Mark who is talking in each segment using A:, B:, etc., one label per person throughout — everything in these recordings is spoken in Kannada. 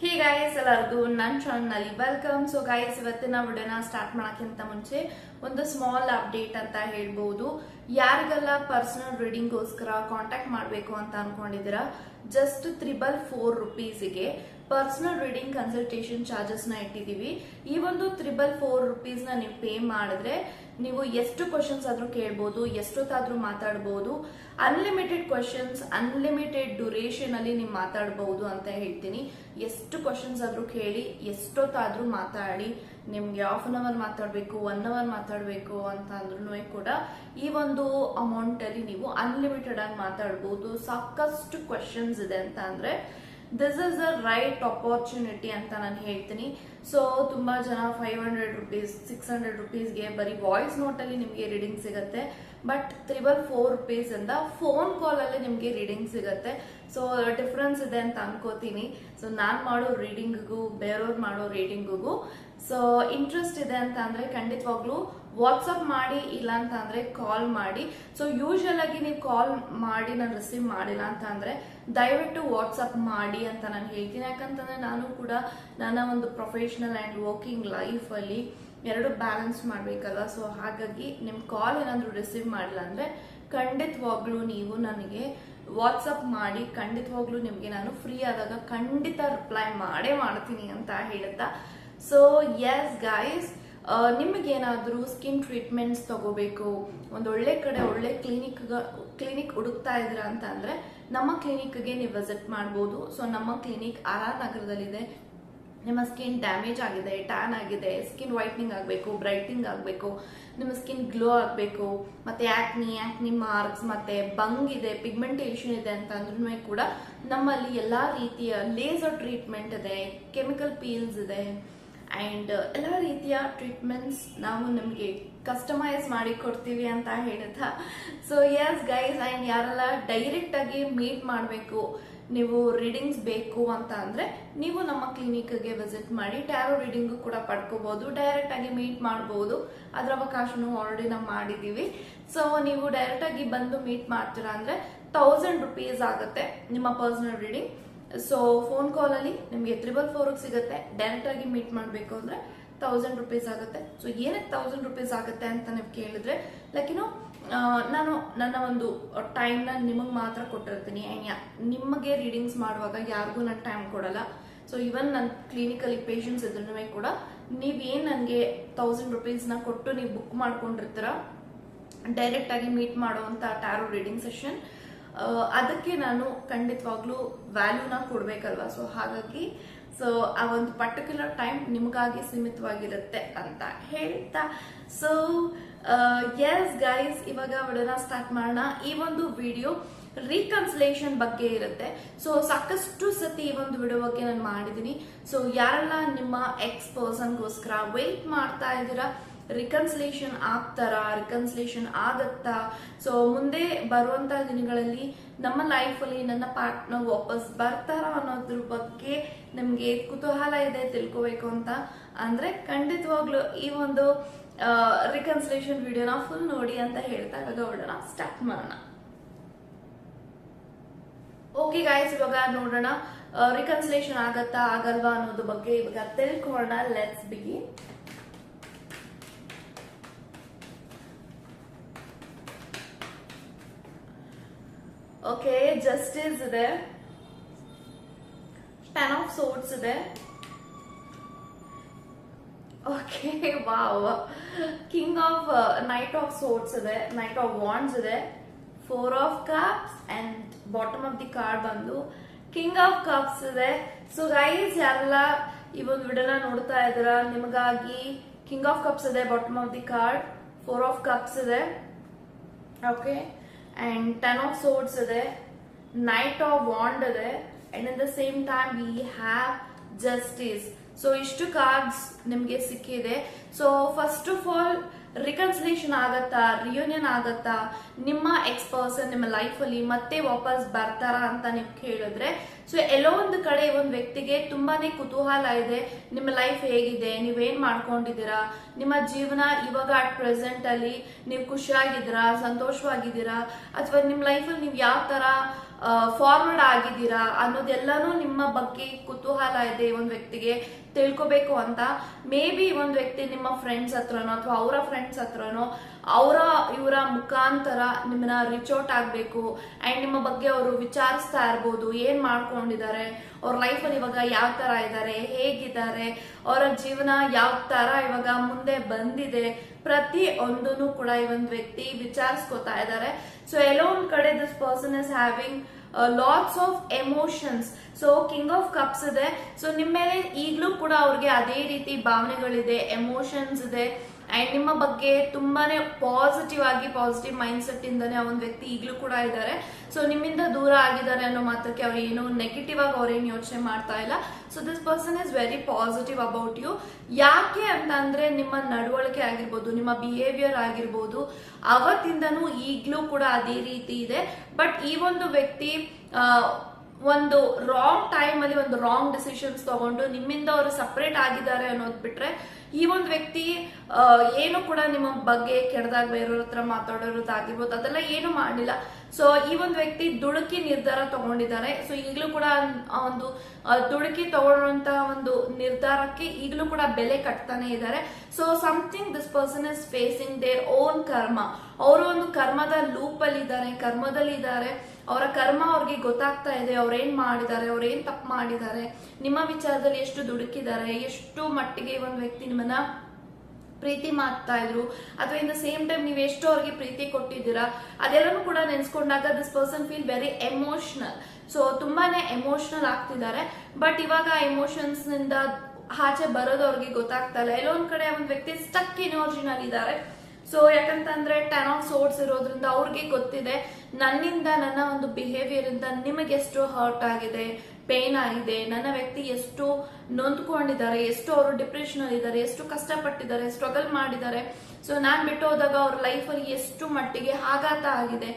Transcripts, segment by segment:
A: ಹೇ ಗಾಯಸ್ ಎಲ್ಲರಿಗೂ ನನ್ನ ಚಾನಲ್ನಲ್ಲಿ ವೆಲ್ಕಮ್ ಸೊ ಗಾಯಸ್ ಇವತ್ತಿನ ವಿಡಿಯೋನ ಸ್ಟಾರ್ಟ್ ಮಾಡೋಕ್ಕಿಂತ ಮುಂಚೆ ಒಂದು ಸ್ಮಾಲ್ ಅಪ್ಡೇಟ್ ಅಂತ ಹೇಳ್ಬೋದು. ಯಾರಿಗೆಲ್ಲ ಪರ್ಸನಲ್ ರೀಡಿಂಗ್ಗೋಸ್ಕರ ಕಾಂಟ್ಯಾಕ್ಟ್ ಮಾಡಬೇಕು ಅಂತ ಅನ್ಕೊಂಡಿದ್ದೀರಾ? ಜಸ್ಟ್ ತ್ರಿಬಲ್ ಫೋರ್ ರುಪೀಸಿಗೆ ಪರ್ಸನಲ್ ರೀಡಿಂಗ್ ಕನ್ಸಲ್ಟೇಷನ್ ಚಾರ್ಜಸ್ನ ಇಟ್ಟಿದ್ದೀವಿ. ಈ ಒಂದು ತ್ರಿಬಲ್ ಫೋರ್ನ ನೀವು ಪೇ ಮಾಡಿದ್ರೆ ನೀವು ಎಷ್ಟು ಕ್ವಶನ್ಸ್ ಆದ್ರೂ ಕೇಳ್ಬೋದು, ಎಷ್ಟೊತ್ತಾದ್ರೂ ಮಾತಾಡ್ಬೋದು ಅನ್ಲಿಮಿಟೆಡ್ ಕ್ವಶನ್ಸ್ ಅನ್ಲಿಮಿಟೆಡ್ ಡ್ಯೂರೇಷನ್ ಅಲ್ಲಿ ನೀವು ಮಾತಾಡಬಹುದು ಅಂತ ಹೇಳ್ತೀನಿ. ಎಷ್ಟು ಕ್ವಶನ್ಸ್ ಆದ್ರೂ ಕೇಳಿ, ಎಷ್ಟೊತ್ತಾದ್ರೂ ಮಾತಾಡಿ, ನಿಮ್ಗೆ ಹಾಫ್ ಅನ್ ಅವರ್ ಮಾತಾಡಬೇಕು ಒನ್ ಅವರ್ ಮಾತಾಡಬೇಕು ಅಂತ ಅಂದ್ರೂ ಕೂಡ ಈ ಒಂದು ಅಮೌಂಟ್ ಅಲ್ಲಿ ನೀವು ಅನ್ಲಿಮಿಟೆಡ್ ಆಗಿ ಮಾತಾಡ್ಬೋದು. ಸಾಕಷ್ಟು ಕ್ವಶನ್ಸ್ ಇದೆ ಅಂತ ಅಂದ್ರೆ this is a right opportunity ಅಂತ ನಾನು ಹೇಳ್ತೀನಿ. ಸೊ ತುಂಬಾ ಜನ five hundred rupees six hundred ರುಪೀಸ್ಗೆ ಬರೀ ವಾಯ್ಸ್ ನೋಟಲ್ಲಿ ನಿಮಗೆ ರೀಡಿಂಗ್ ಸಿಗುತ್ತೆ. ಬಟ್ ತ್ರಿಬಲ್ ಫೋರ್ ರುಪೀಸ್ ಇಂದ ಫೋನ್ ಕಾಲ್ ಅಲ್ಲಿ ನಿಮಗೆ ರೀಡಿಂಗ್ ಸಿಗುತ್ತೆ. ಸೊ ಡಿಫ್ರೆನ್ಸ್ ಇದೆ ಅಂತ ಅನ್ಕೋತೀನಿ. ಸೊ ನಾನು ಮಾಡೋ ರೀಡಿಂಗಿಗೂ ಬೇರೆಯವ್ರು ಮಾಡೋ ರೀಡಿಂಗಿಗೂ ಸೊ ಇಂಟ್ರೆಸ್ಟ್ ಇದೆ ಅಂತ ಅಂದರೆ ಖಂಡಿತವಾಗ್ಲೂ ವಾಟ್ಸಪ್ ಮಾಡಿ ಇಲ್ಲ ಅಂತ ಕಾಲ್ ಮಾಡಿ. ಸೊ ಯೂಶಲ್ ಆಗಿ ನೀವು ಕಾಲ್ ಮಾಡಿ, ನಾನು ರಿಸೀವ್ ಮಾಡಿಲ್ಲ ಅಂತ ದಯವಿಟ್ಟು ವಾಟ್ಸಪ್ ಮಾಡಿ ಅಂತ ನಾನು ಹೇಳ್ತೀನಿ. ಯಾಕಂತಂದ್ರೆ ನಾನು ಕೂಡ ನನ್ನ ಒಂದು ಪ್ರೊಫೆಷನಲ್ ಆ್ಯಂಡ್ ವರ್ಕಿಂಗ್ ಲೈಫಲ್ಲಿ ಎರಡು ಬ್ಯಾಲೆನ್ಸ್ ಮಾಡಬೇಕಲ್ಲ ಸೊ ಹಾಗಾಗಿ ನಿಮ್ಮ ಕಾಲ್ ಏನಾದರೂ ರಿಸೀವ್ ಮಾಡಿಲ್ಲ ಅಂದರೆ ಖಂಡಿತವಾಗ್ಲೂ ನೀವು ನನಗೆ ವಾಟ್ಸಪ್ ಮಾಡಿ, ಖಂಡಿತವಾಗ್ಲೂ ನಿಮಗೆ ನಾನು ಫ್ರೀ ಆದಾಗ ಖಂಡಿತ ರಿಪ್ಲೈ ಮಾಡೇ ಮಾಡ್ತೀನಿ ಅಂತ ಹೇಳುತ್ತಾ? ಸೊ ಎಸ್ ಗೈಸ್ ನಿಮಗೇನಾದರೂ ಸ್ಕಿನ್ ಟ್ರೀಟ್ಮೆಂಟ್ಸ್ ತಗೋಬೇಕು? ಒಂದು ಒಳ್ಳೆ ಕಡೆ ಒಳ್ಳೆ ಕ್ಲಿನಿಕ್ ಕ್ಲಿನಿಕ್ ಹುಡುಕ್ತಾ ಇದ್ದೀರಾ ಅಂತ ಅಂದರೆ ನಮ್ಮ ಕ್ಲಿನಿಕ್ಗೆ ನೀವು ವಿಸಿಟ್ ಮಾಡ್ಬೋದು. ಸೊ ನಮ್ಮ ಕ್ಲಿನಿಕ್ ಆರ್ ಆರ್ ನಗರದಲ್ಲಿದೆ. ನಿಮ್ಮ ಸ್ಕಿನ್ ಡ್ಯಾಮೇಜ್ ಆಗಿದೆ ಟ್ಯಾನ್ ಆಗಿದೆ ಸ್ಕಿನ್ ವೈಟ್ನಿಂಗ್ ಆಗಬೇಕು ಬ್ರೈಟ್ನಿಂಗ್ ಆಗಬೇಕು, ನಿಮ್ಮ ಸ್ಕಿನ್ ಗ್ಲೋ ಆಗಬೇಕು, ಮತ್ತು ಆ್ಯಕ್ನಿ ಆ್ಯಕ್ನಿ ಮಾರ್ಕ್ಸ್ ಮತ್ತು ಬಂಗ್ ಇದೆ ಪಿಗ್ಮೆಂಟೇಷನ್ ಇದೆ ಅಂತ ಅಂದ್ರೂ ಕೂಡ ನಮ್ಮಲ್ಲಿ ಎಲ್ಲ ರೀತಿಯ ಲೇಸರ್ ಟ್ರೀಟ್ಮೆಂಟ್ ಇದೆ ಕೆಮಿಕಲ್ ಪೀಲ್ಸ್ ಇದೆ. ಆ್ಯಂಡ್ ಎಲ್ಲ ರೀತಿಯ ಟ್ರೀಟ್ಮೆಂಟ್ಸ್ ನಾವು ನಿಮಗೆ ಕಸ್ಟಮೈಸ್ ಮಾಡಿ ಕೊಡ್ತೀವಿ ಅಂತ ಹೇಳುತ್ತಾ ಸೊ ಎಸ್ ಗೈಸ್ ಆ್ಯಂಡ್ ಯಾರೆಲ್ಲ ಡೈರೆಕ್ಟಾಗಿ ಮೀಟ್ ಮಾಡಬೇಕು, ನೀವು ರೀಡಿಂಗ್ಸ್ ಬೇಕು ಅಂತ ಅಂದರೆ, ನೀವು ನಮ್ಮ ಕ್ಲಿನಿಕ್ಗೆ ವಿಸಿಟ್ ಮಾಡಿ ಟ್ಯಾರೋ ರೀಡಿಂಗು ಕೂಡ ಪಡ್ಕೋಬೋದು ಡೈರೆಕ್ಟಾಗಿ ಮೀಟ್ ಮಾಡ್ಬೋದು. ಅದರ ಅವಕಾಶನೂ ಆಲ್ರೆಡಿ ನಾವು ಮಾಡಿದ್ದೀವಿ ಸೊ ನೀವು ಡೈರೆಕ್ಟಾಗಿ ಬಂದು ಮೀಟ್ ಮಾಡ್ತೀರಾ ಅಂದರೆ ಥೌಸಂಡ್ ರುಪೀಸ್ ಆಗುತ್ತೆ ನಿಮ್ಮ personal reading so phone call ಅಲ್ಲಿ ನಿಮಗೆ ತ್ರಿಬಲ್ ಫೋರ್ ಸಿಗುತ್ತೆ. ಡೈರೆಕ್ಟ್ ಆಗಿ ಮೀಟ್ ಮಾಡಬೇಕು ಅಂದ್ರೆ ತೌಸಂಡ್ ರುಪೀಸ್ ಆಗುತ್ತೆ. ಸೊ ಏನಕ್ಕೆ ತೌಸಂಡ್ ರುಪೀಸ್ ಆಗುತ್ತೆ ಅಂತ ನೀವು ಕೇಳಿದ್ರೆ ಲೈಕ್ ಏನೋ ನಾನು ನನ್ನ ಒಂದು ಟೈಮ್ನ ನಿಮಗೆ ಮಾತ್ರ ಕೊಟ್ಟಿರ್ತೀನಿ. ನಿಮಗೆ ರೀಡಿಂಗ್ಸ್ ಮಾಡುವಾಗ ಯಾರಿಗೂ ನಾನು ಟೈಮ್ ಕೊಡಲ್ಲ. ಸೊ ಇವನ್ ನನ್ನ ಕ್ಲಿನಿಕಲ್ಲಿ ಪೇಷಂಟ್ಸ್ ಇದ್ರೂ ಕೂಡ ನೀವೇನು ನನಗೆ ತೌಸಂಡ್ ರುಪೀಸ್ನ ಕೊಟ್ಟು ನೀವು ಬುಕ್ ಮಾಡ್ಕೊಂಡಿರ್ತೀರ ಡೈರೆಕ್ಟ್ ಆಗಿ ಮೀಟ್ ಮಾಡುವಂಥ ಟ್ಯಾರೋ ರೀಡಿಂಗ್ ಸೆಷನ್ ಅದಕ್ಕೆ ನಾನು ಖಂಡಿತವಾಗ್ಲೂ ವ್ಯಾಲ್ಯೂನ ಕೊಡ್ಬೇಕಲ್ವಾ? ಸೊ ಹಾಗಾಗಿ ಸೊ ಆ ಒಂದು ಪರ್ಟಿಕ್ಯುಲರ್ ಟೈಮ್ ನಿಮಗಾಗಿ ಸೀಮಿತವಾಗಿರುತ್ತೆ ಅಂತ ಹೇಳ್ತಾ. ಸೊ ಎಸ್ ಗೈಸ್ ಇವಾಗ ವಿಡಿಯೋನ ಸ್ಟಾರ್ಟ್ ಮಾಡೋಣ. ಈ ಒಂದು ವಿಡಿಯೋ ರೀಕನ್ಸಲೇಷನ್ ಬಗ್ಗೆ ಇರುತ್ತೆ. ಸೊ ಸಾಕಷ್ಟು ಸತಿ ಈ ಒಂದು ವಿಡಿಯೋ ನಾನು ಮಾಡಿದ್ದೀನಿ ಸೊ ಯಾರೆಲ್ಲ ನಿಮ್ಮ ಎಕ್ಸ್ ಪರ್ಸನ್ಗೋಸ್ಕರ ವೆಯ್ಟ್ ಮಾಡ್ತಾ ಇದ್ದೀರಾ ರಿಕನ್ಸಲೇಷನ್ ಆಗ್ತಾರಾ ರಿಕನ್ಸಲೇಷನ್ ಆಗತ್ತಾ? ಸೊ ಮುಂದೆ ಬರುವಂತ ದಿನಗಳಲ್ಲಿ ನಮ್ಮ ಲೈಫಲ್ಲಿ ನನ್ನ ಪಾರ್ಟ್ನರ್ ವಾಪಸ್ ಬರ್ತಾರಾ ಅನ್ನೋದ್ರ ಬಗ್ಗೆ ನಿಮ್ಗೆ ಕುತೂಹಲ ಇದೆ ತಿಳ್ಕೋಬೇಕು ಅಂತ. ಅಂದ್ರೆ ಖಂಡಿತವಾಗ್ಲೂ ಈ ಒಂದು ರಿಕನ್ಸಲೇಷನ್ ವಿಡಿಯೋನ ಫುಲ್ ನೋಡಿ ಅಂತ ಹೇಳ್ತಾ ಇವಾಗ ಹೊಡೋಣ ಸ್ಟಾರ್ಟ್ ಮಾಡೋಣ. ಓಕೆ ಗಾಯ್ಸ್ ಇವಾಗ ನೋಡೋಣ ರಿಕನ್ಸಲೇಷನ್ ಆಗತ್ತಾ, ಆಗಲ್ವಾ ಅನ್ನೋದ್ರ ಬಗ್ಗೆ ಇವಾಗ ತಿಳ್ಕೊಳ್ಳೋಣ. ಲೆಟ್ಸ್ ಬಿಗಿ ಓಕೆ ಜಸ್ಟಿಸ್ ಇದೆ ಪ್ಯಾನ್ ಆಫ್ ಸೋಟ್ಸ್ ಇದೆ okay wow king of knight of swords ಇದೆ ನೈಟ್ ಆಫ್ ವಾಂಡ್ಸ್ ಇದೆ four of cups and bottom of the card ಬಂದು ಕಿಂಗ್ ಆಫ್ ಕಪ್ಸ್ ಇದೆ ಸೊ ಗೈಸ್ ಯಾರೆಲ್ಲ ಈ ಒಂದು ವಿಡಿಯೋನ ನೋಡ್ತಾ ಇದ್ದೀರಾ, ನಿಮಗಾಗಿ ಕಿಂಗ್ ಆಫ್ ಕಪ್ಸ್ ಇದೆ bottom of the card four of cups ಇದೆ okay and ten of swords ಇದೆ ನೈಟ್ ಆಫ್ ವಾಂಡ್ ಇದೆ and in the same time we have justice so ಇಷ್ಟು ಕಾರ್ಡ್ಸ್ ನಿಮ್ಗೆ ಸಿಕ್ಕಿದೆ so first of all reconciliation ಆಗತ್ತಾ ರಿಯೂನಿಯನ್ ಆಗತ್ತಾ, ನಿಮ್ಮ ಎಕ್ಸ್ ಪರ್ಸನ್ ನಿಮ್ಮ ಲೈಫಲ್ಲಿ ಮತ್ತೆ ವಾಪಸ್ ಬರ್ತಾರಾ ಅಂತ ನೀವು ಕೇಳಿದ್ರೆ ಸೊ ಎಲ್ಲೋ ಒಂದು ಕಡೆ ಒಂದು ವ್ಯಕ್ತಿಗೆ ತುಂಬಾನೇ ಕುತೂಹಲ ಇದೆ, ನಿಮ್ಮ ಲೈಫ್ ಹೇಗಿದೆ, ನೀವೇನ್ ಮಾಡ್ಕೊಂಡಿದ್ದೀರಾ, ನಿಮ್ಮ ಜೀವನ ಇವಾಗ ಅಟ್ ಪ್ರೆಸೆಂಟ್ ಅಲ್ಲಿ ನೀವು ಖುಷಿಯಾಗಿದ್ದೀರಾ, ಸಂತೋಷವಾಗಿದ್ದೀರಾ, ಅಥವಾ ನಿಮ್ಮ ಲೈಫಲ್ಲಿ ನೀವು ಯಾವ ತರ ಫಾರ್ವರ್ಡ್ ಆಗಿದ್ದೀರಾ ಅನ್ನೋದೆಲ್ಲಾನು ನಿಮ್ಮ ಬಗ್ಗೆ ಕುತೂಹಲ ಇದೆ ಒಂದು ವ್ಯಕ್ತಿಗೆ. ತಿಳ್ಕೊಬೇಕು ಅಂತ ಮೇ ಬಿ ಒಂದು ವ್ಯಕ್ತಿ ನಿಮ್ಮ ಫ್ರೆಂಡ್ಸ್ ಹತ್ರನೋ ಅಥವಾ ಅವರ ಫ್ರೆಂಡ್ಸ್ ಹತ್ರನೋ ಅವರ, ಇವರ ಮುಖಾಂತರ ನಿಮ್ಮನ್ನ ರಿಚ್ ಔಟ್ ಆಗಬೇಕು ಆ್ಯಂಡ್ ನಿಮ್ಮ ಬಗ್ಗೆ ಅವರು ವಿಚಾರಿಸ್ತಾ ಇರ್ಬೋದು, ಏನು ಮಾಡ್ಕೊಂಡಿದ್ದಾರೆ, ಅವ್ರ ಲೈಫಲ್ಲಿ ಇವಾಗ ಯಾವ ಥರ ಇದ್ದಾರೆ ಹೇಗಿದ್ದಾರೆ, ಅವರ ಜೀವನ ಯಾವ ಥರ ಇವಾಗ ಮುಂದೆ ಬಂದಿದೆ ಪ್ರತಿ ಒಂದೂ ಕೂಡ ಈ ಒಂದು ವ್ಯಕ್ತಿ ವಿಚಾರಿಸ್ಕೋತಾ ಇದ್ದಾರೆ. ಸೊ ಎಲ್ಲೋ ಒಂದು ಕಡೆ this person is having lots of emotions so king of cups ಇದೆ. ಸೊ ನಿಮ್ಮ ಮೇಲೆ ಈಗಲೂ ಕೂಡ ಅವ್ರಿಗೆ ಅದೇ ರೀತಿ ಭಾವನೆಗಳಿದೆ ಎಮೋಷನ್ಸ್ ಇದೆ. ಅಂಡ್ ನಿಮ್ಮ ಬಗ್ಗೆ ತುಂಬಾನೇ ಪಾಸಿಟಿವ್ ಆಗಿ ಪಾಸಿಟಿವ್ ಮೈಂಡ್ ಸೆಟ್ ಇಂದಾನೆ ಆ ಒಂದು ವ್ಯಕ್ತಿ ಈಗಲೂ ಕೂಡ ಇದ್ದಾರೆ ಸೊ ನಿಮ್ಮಿಂದ ದೂರ ಆಗಿದ್ದಾರೆ ಅನ್ನೋ ಮಾತ್ರಕ್ಕೆ ಅವ್ರು ಏನು ನೆಗೆಟಿವ್ ಆಗಿ ಅವ್ರೇನು ಯೋಚನೆ ಮಾಡ್ತಾ ಇಲ್ಲ. So this person is very positive about you ಯಾಕೆ ಅಂತ ಅಂದ್ರೆ ನಿಮ್ಮ ನಡವಳಿಕೆ ಆಗಿರ್ಬೋದು, ನಿಮ್ಮ ಬಿಹೇವಿಯರ್ ಆಗಿರ್ಬೋದು, ಅವತ್ತಿಂದನೂ ಈಗಲೂ ಕೂಡ ಅದೇ ರೀತಿ ಇದೆ. ಬಟ್ ಈ ಒಂದು ವ್ಯಕ್ತಿ ಒಂದು ರಾಂಗ್ ಟೈಮ್ ಅಲ್ಲಿ ಒಂದು ರಾಂಗ್ ಡಿಸಿಷನ್ಸ್ ತಗೊಂಡು ನಿಮ್ಮಿಂದ ಅವರು ಸಪ್ರೇಟ್ ಆಗಿದ್ದಾರೆ ಅನ್ನೋದು ಬಿಟ್ರೆ ಈ ಒಂದು ವ್ಯಕ್ತಿ ಏನು ಕೂಡ ನಿಮ್ಮ ಬಗ್ಗೆ ಕೆಡದಾಗ ಬೇರೆಯವ್ರ ಹತ್ರ ಮಾತಾಡೋದಾಗಿರ್ಬೋದು ಅದೆಲ್ಲ ಏನು ಮಾಡಿಲ್ಲ. ಸೊ ಈ ಒಂದು ವ್ಯಕ್ತಿ ದುಡುಕಿ ನಿರ್ಧಾರ ತಗೊಂಡಿದ್ದಾರೆ. ಸೊ ಈಗಲೂ ಕೂಡ ಒಂದು ದುಡುಕಿ ತಗೊಳ್ಳುವಂತ ಒಂದು ನಿರ್ಧಾರಕ್ಕೆ ಈಗಲೂ ಕೂಡ ಬೆಲೆ ಕಟ್ತಾನೆ ಇದ್ದಾರೆ. So something this person is facing their own karma ಅವರು ಒಂದು ಕರ್ಮದ ಲೂಪ್ ಅಲ್ಲಿ ಇದ್ದಾರೆ ಕರ್ಮದಲ್ಲಿ ಇದ್ದಾರೆ ಅವರ ಕರ್ಮ ಅವ್ರಿಗೆ ಗೊತ್ತಾಗ್ತಾ ಇದೆ, ಅವ್ರೇನ್ ಮಾಡಿದ್ದಾರೆ, ಅವ್ರೇನ್ ತಪ್ಪು ಮಾಡಿದ್ದಾರೆ, ನಿಮ್ಮ ವಿಚಾರದಲ್ಲಿ ಎಷ್ಟು ದುಡುಕಿದ್ದಾರೆ, ಎಷ್ಟು ಮಟ್ಟಿಗೆ ಒಂದು ವ್ಯಕ್ತಿ ನಿಮ್ಮನ್ನ ಪ್ರೀತಿ ಮಾಡ್ತಾ ಇದ್ರು. ಅಥವಾ ಇನ್ ದ ಸೇಮ್ ಟೈಮ್ ನೀವು ಎಷ್ಟು ಅವ್ರಿಗೆ ಪ್ರೀತಿ ಕೊಟ್ಟಿದ್ದೀರಾ. ಅದೆಲ್ಲನೂ ಕೂಡ ನೆನ್ಸ್ಕೊಂಡಾಗ this person feel very emotional so ತುಂಬಾನೇ ಎಮೋಷನಲ್ ಆಗ್ತಿದ್ದಾರೆ. ಬಟ್ ಇವಾಗ ಎಮೋಷನ್ಸ್ನಿಂದ ಆಚೆ ಬರೋದು ಅವ್ರಿಗೆ ಗೊತ್ತಾಗ್ತಾ ಇಲ್ಲ. ಎಲ್ಲೋ ಕಡೆ ಒಂದ್ ವ್ಯಕ್ತಿ ಸ್ಟಕ್ ಎನರ್ಜಿನಲ್ಲಿ ಇದ್ದಾರೆ. ಸೊ ಯಾಕಂತಂದ್ರೆ ಟೆನ್ ಆಫ್ ಸೋರ್ಸ್ ಇರೋದ್ರಿಂದ ಅವ್ರಿಗೆ ಗೊತ್ತಿದೆ. ನನ್ನಿಂದ ನನ್ನ ಒಂದು ಬಿಹೇವಿಯರ್ ಇಂದ ನಿಮಗೆ ಎಷ್ಟು ಹರ್ಟ್ ಆಗಿದೆ ಪೇನ್ ಆಗಿದೆ, ನನ್ನ ವ್ಯಕ್ತಿ ಎಷ್ಟು ನೊಂದ್ಕೊಂಡಿದ್ದಾರೆ, ಎಷ್ಟು ಅವರು ಡಿಪ್ರೆಷನ್ ಅಲ್ಲಿ ಇದ್ದಾರೆ, ಎಷ್ಟು ಕಷ್ಟಪಟ್ಟಿದ್ದಾರೆ ಸ್ಟ್ರಗಲ್ ಮಾಡಿದ್ದಾರೆ. ಸೊ ನಾನ್ ಬಿಟ್ಟು ಹೋದಾಗ ಅವ್ರ ಲೈಫಲ್ಲಿ ಎಷ್ಟು ಮಟ್ಟಿಗೆ ಆಘಾತ ಆಗಿದೆ.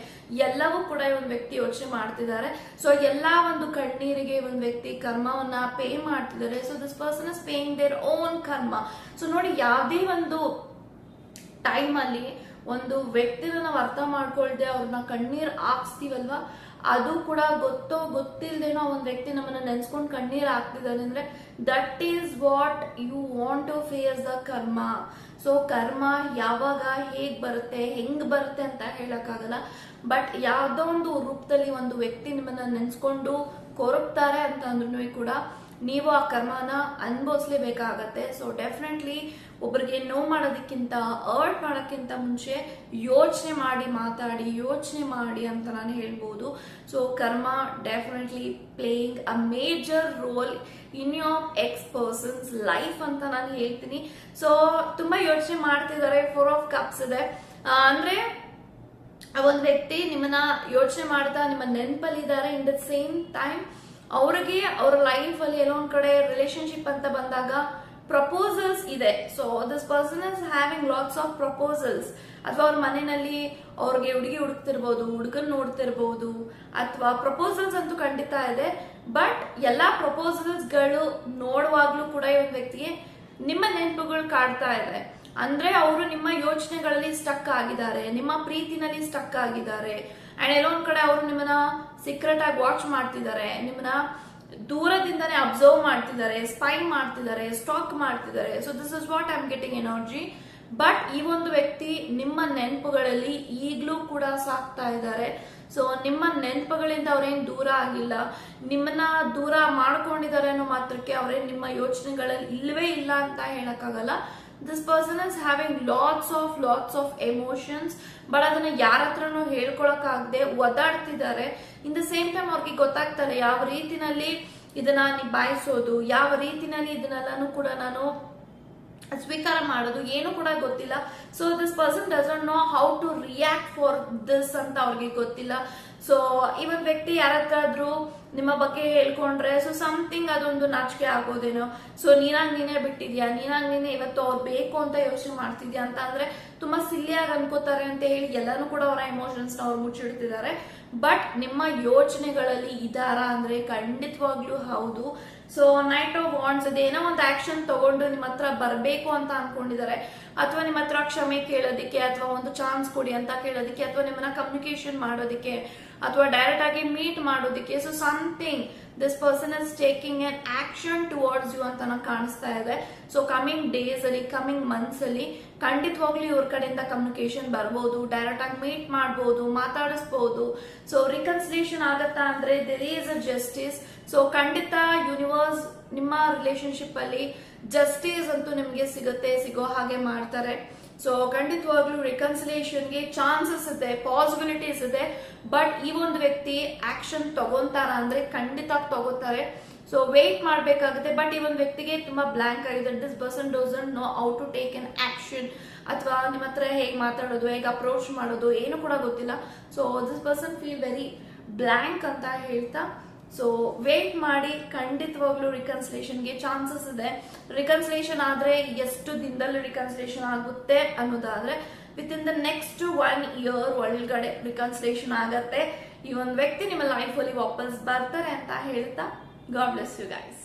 A: ಎಲ್ಲವೂ ಕೂಡ ಒಂದು ವ್ಯಕ್ತಿ ಯೋಚನೆ ಮಾಡ್ತಿದ್ದಾರೆ. ಸೊ ಎಲ್ಲಾ ಒಂದು ಕಣ್ಣೀರಿಗೆ ಒಂದು ವ್ಯಕ್ತಿ ಕರ್ಮವನ್ನ ಪೇ ಮಾಡ್ತಿದ್ದಾರೆ. So this person is paying their own karma so ನೋಡಿ, ಯಾವುದೇ ಒಂದು ಟೈಮ್ ಅಲ್ಲಿ ಒಂದು ವ್ಯಕ್ತಿನ ನಾವು ಅರ್ಥ ಮಾಡ್ಕೊಳ್ದೆ ಅವ್ರನ್ನ ಕಣ್ಣೀರ್ ಹಾಕ್ಸ್ತೀವಲ್ವಾ? ಅದು ಕೂಡ ಗೊತ್ತೋ ಗೊತ್ತಿಲ್ದೇನೋ ಒಂದು ವ್ಯಕ್ತಿ ನಮ್ಮನ್ನ ನೆನ್ಸ್ಕೊಂಡು ಕಣ್ಣೀರ್ ಹಾಕ್ತಿದ್ದಾರೆ ಅಂದ್ರೆ that is what you want to face the karma so ಕರ್ಮ ಯಾವಾಗ ಹೇಗ್ ಬರುತ್ತೆ, ಹೆಂಗ್ ಬರುತ್ತೆ ಅಂತ ಹೇಳಕ್ಕಾಗಲ್ಲ. ಬಟ್ ಯಾವ್ದೋ ಒಂದು ರೂಪದಲ್ಲಿ ಒಂದು ವ್ಯಕ್ತಿ ನಿಮ್ಮನ್ನ ನೆನ್ಸ್ಕೊಂಡು ಕೊರಗ್ತಾರೆ ಅಂತ ಅಂದ್ರೂ ಕೂಡ ನೀವು ಆ ಕರ್ಮನ ಅನುಭವಿಸ್ಲೇಬೇಕಾಗತ್ತೆ. ಸೊ ಡೆಫಿನೆಟ್ಲಿ ಒಬ್ಬರಿಗೆ ನೋವು ಮಾಡೋದಕ್ಕಿಂತ ಅರ್ಟ್ ಮಾಡೋಕ್ಕಿಂತ ಮುಂಚೆ ಯೋಚನೆ ಮಾಡಿ ಮಾತಾಡಿ, ಯೋಚನೆ ಮಾಡಿ ಅಂತ ನಾನು ಹೇಳ್ಬೋದು. So karma definitely playing a major role in your ex person's life ಅಂತ ನಾನು ಹೇಳ್ತೀನಿ. ಸೊ ತುಂಬಾ ಯೋಚನೆ ಮಾಡ್ತಿದ್ದಾರೆ. ಫೋರ್ ಆಫ್ ಕಪ್ಸ್ ಇದೆ. ಅಂದ್ರೆ ಒಂದು ವ್ಯಕ್ತಿ ನಿಮ್ಮನ್ನ ಯೋಚನೆ ಮಾಡ್ತಾ, ನಿಮ್ಮ ನೆನಪಲ್ಲಿದ್ದಾರೆ. ಇನ್ ದ ಸೇಮ್ ಟೈಮ್ ಅವ್ರಿಗೆ ಅವ್ರ ಲೈಫ್ ಅಲ್ಲಿ ಎಲ್ಲೋ ಒಂದು ಕಡೆ ರಿಲೇಶನ್ಶಿಪ್ ಅಂತ ಬಂದಾಗ ಪ್ರಪೋಸಲ್ಸ್ ಇದೆ. So this person is having lots of proposals ಅಥವಾ ಅವ್ರ ಮನೆಯಲ್ಲಿ ಅವ್ರಿಗೆ ಹುಡುಗಿ ಹುಡುಕ್ತಿರ್ಬೋದು, ಹುಡುಗನ್ ನೋಡ್ತಿರ್ಬೋದು, ಅಥವಾ ಪ್ರಪೋಸಲ್ಸ್ ಅಂತೂ ಖಂಡಿತ ಇದೆ. ಬಟ್ ಎಲ್ಲಾ ಪ್ರಪೋಸಲ್ಸ್ಗಳು ನೋಡುವಾಗ್ಲೂ ಕೂಡ ಈ ಒಂದು ವ್ಯಕ್ತಿಗೆ ನಿಮ್ಮ ನೆನಪುಗಳು ಕಾಡ್ತಾ ಇದೆ. ಅಂದ್ರೆ ಅವರು ನಿಮ್ಮ ಯೋಚನೆಗಳಲ್ಲಿ ಸ್ಟಕ್ ಆಗಿದ್ದಾರೆ, ನಿಮ್ಮ ಪ್ರೀತಿನಲ್ಲಿ ಸ್ಟಕ್ ಆಗಿದ್ದಾರೆ. ಅಂಡ್ ಎಲ್ಲೋ ಒಂದ್ ಕಡೆ ಅವರು ನಿಮ್ಮನ್ನ ಸೀಕ್ರೆಟ್ ಆಗಿ ವಾಚ್ ಮಾಡ್ತಿದ್ದಾರೆ. ನಿಮ್ಮನ್ನ ದೂರದಿಂದನೇ ಅಬ್ಸರ್ವ್ ಮಾಡ್ತಿದ್ದಾರೆ ಸ್ಪೈ ಮಾಡ್ತಿದ್ದಾರೆ ಸ್ಟಾಕ್ ಮಾಡ್ತಿದ್ದಾರೆ. So this is what I am getting energy but ಈ ಒಂದು ವ್ಯಕ್ತಿ ನಿಮ್ಮ ನೆನಪುಗಳಲ್ಲಿ ಈಗಲೂ ಕೂಡ ಸಾಕ್ತಾ ಇದ್ದಾರೆ. ಸೊ ನಿಮ್ಮ ನೆನಪುಗಳಿಂದ ಅವ್ರೇನ್ ದೂರ ಆಗಿಲ್ಲ. ನಿಮ್ಮನ್ನ ದೂರ ಮಾಡ್ಕೊಂಡಿದ್ದಾರೆ ಅನ್ನೋ ಮಾತ್ರಕ್ಕೆ ಅವ್ರೇನ್ ನಿಮ್ಮ ಯೋಚನೆಗಳಲ್ಲಿ ಇಲ್ಲವೇ ಇಲ್ಲ ಅಂತ ಹೇಳಕ್ಕಾಗಲ್ಲ. This person is having lots of lots of emotions but ಅದನ್ನ ಯಾರ ಹತ್ರನೂ ಹೇಳ್ಕೊಳಕ್ಕಾಗದೆ ಒದಾಡ್ತಿದ್ದಾರೆ ಇನ್ ದ ಸೇಮ್ ಟೈಮ್ ಅವ್ರಿಗೆ ಗೊತ್ತಾಗ್ತಾರೆ, ಯಾವ ರೀತಿನಲ್ಲಿ ಇದನ್ನ ನಿಭಾಯಿಸೋದು, ಯಾವ ರೀತಿನಲ್ಲಿ ಇದನ್ನೆಲ್ಲಾನು ಕೂಡ ನಾನು ಸ್ವೀಕಾರ ಮಾಡೋದು ಏನು ಕೂಡ ಗೊತ್ತಿಲ್ಲ. So this person doesn't know how to react for this ಅಂತ ಅವ್ರಿಗೆ ಗೊತ್ತಿಲ್ಲ. ಸೊ ಈ ವ್ಯಕ್ತಿ ಯಾರತ್ತಾದ್ರೂ ನಿಮ್ಮ ಬಗ್ಗೆ ಹೇಳ್ಕೊಂಡ್ರೆ ಸೊ ಸಮಥಿಂಗ್ ಅದೊಂದು ನಾಚಿಕೆ ಆಗೋದೇನೋ. ಸೊ ನೀನಾಗ್ ನೀನೇ ಬಿಟ್ಟಿದ್ಯಾ? ನೀನಾಗ್ ನೀನೆ ಇವತ್ತು ಅವ್ರು ಬೇಕು ಅಂತ ಯೋಚನೆ ಮಾಡ್ತಿದ್ಯಾ ಅಂತ ಅಂದ್ರೆ ತುಂಬಾ ಸಿಲ್ಲಿಯಾಗಿ ಅನ್ಕೋತಾರೆ ಅಂತ ಹೇಳಿ ಎಲ್ಲಾನು ಕೂಡ ಅವರ ಎಮೋಷನ್ಸ್ ಅವ್ರು ಮುಚ್ಚಿಡ್ತಿದ್ದಾರೆ ಬಟ್ ನಿಮ್ಮ ಯೋಚನೆಗಳಲ್ಲಿ ಇದಾರ ಅಂದ್ರೆ ಖಂಡಿತವಾಗ್ಲೂ ಹೌದು. ಸೊ ನೈಟ್ ಆಫ್ ವಾಂಟ್ಸ್ ಅದೇನೋ ಒಂದು ಆಕ್ಷನ್ ತಗೊಂಡು ನಿಮ್ಮ ಹತ್ರ ಬರಬೇಕು ಅಂತ ಅನ್ಕೊಂಡಿದ್ದಾರೆ. ಅಥವಾ ನಿಮ್ಮ ಹತ್ರ ಕ್ಷಮೆ ಕೇಳೋದಿಕ್ಕೆ ಅಥವಾ ಒಂದು ಚಾನ್ಸ್ ಕೊಡಿ ಅಂತ ಕೇಳೋದಿಕ್ಕೆ ಅಥವಾ ನಿಮ್ಮನ್ನ ಕಮ್ಯುನಿಕೇಶನ್ ಮಾಡೋದಕ್ಕೆ. ಅಥವಾ ಡೈರೆಕ್ಟ್ ಆಗಿ ಮೀಟ್ ಮಾಡೋದಕ್ಕೆ. So something this person is taking an action towards you ಅಂತ ಕಾಣಿಸ್ತಾ ಇದೆ. ಸೊ ಕಮಿಂಗ್ ಡೇಸ್ ಅಲ್ಲಿ ಕಮಿಂಗ್ ಮಂತ್ಸ್ ಅಲ್ಲಿ ಖಂಡಿತವಾಗ್ಲೂ ಇವ್ರ ಕಡೆಯಿಂದ ಕಮ್ಯುನಿಕೇಶನ್ ಬರ್ಬೋದು ಡೈರೆಕ್ಟ್ ಆಗಿ ಮೀಟ್ ಮಾಡ್ಬೋದು, ಮಾತಾಡಿಸ್ಬೋದು. ಸೊ ರಿಕನ್ಸಿಲೇಷನ್ ಆಗತ್ತಾ ಅಂದ್ರೆ there is a justice so ಖಂಡಿತ ಯೂನಿವರ್ಸ್ ನಿಮ್ಮ ರಿಲೇಶನ್ಶಿಪ್ ಅಲ್ಲಿ ಜಸ್ಟಿಸ್ ಅಂತೂ ನಿಮ್ಗೆ ಸಿಗುತ್ತೆ, ಸಿಗೋ ಹಾಗೆ ಮಾಡ್ತಾರೆ. ಸೊ ಖಂಡಿತವಾಗ್ಲೂ ರಿಕನ್ಸಿಲೇಷನ್ಗೆ ಚಾನ್ಸಸ್ ಇದೆ ಪಾಸಿಬಿಲಿಟೀಸ್ ಇದೆ. ಬಟ್ ಈ ಒಂದು ವ್ಯಕ್ತಿ ಆಕ್ಷನ್ ತಗೊಂತಾರ ಅಂದ್ರೆ ಖಂಡಿತ ತಗೋತಾರೆ. ಸೊ ವೇಟ್ ಮಾಡಬೇಕಾಗುತ್ತೆ. ಬಟ್ ಈ ಒಂದು ವ್ಯಕ್ತಿಗೆ ತುಂಬಾ ಬ್ಲಾಂಕ್ ಆಗಿದೆ. This person doesn't know how to take an action ಅಥವಾ ನಿಮ್ಮ ಹತ್ರ ಹೇಗೆ ಮಾತಾಡೋದು, ಹೇಗೆ ಅಪ್ರೋಚ್ ಮಾಡೋದು, ಏನು ಕೂಡ ಗೊತ್ತಿಲ್ಲ. So this person feel very blank ಅಂತ ಹೇಳ್ತಾ ಸೊ ವೇಟ್ ಮಾಡಿ ಖಂಡಿತವಾಗ್ಲೂ ರಿಕನ್ಸಿಲೇಷನ್ಗೆ ಚಾನ್ಸಸ್ ಇದೆ. ರಿಕನ್ಸಿಲೇಷನ್ ಆದ್ರೆ ಎಷ್ಟು ದಿನದಲ್ಲಿ ರಿಕನ್ಸಿಲೇಷನ್ ಆಗುತ್ತೆ ಅನ್ನೋದಾದ್ರೆ with in the next one year ಒಳಗಡೆ ರಿಕನ್ಸಿಲೇಷನ್ ಆಗತ್ತೆ. ಈ ಒಂದು ವ್ಯಕ್ತಿ ನಿಮ್ಮ ಲೈಫಲ್ಲಿ ವಾಪಸ್ ಬರ್ತಾರೆ ಅಂತ ಹೇಳ್ತಾ ಗಾಡ್ ಬ್ಲೆಸ್ ಯು ಗೈಸ್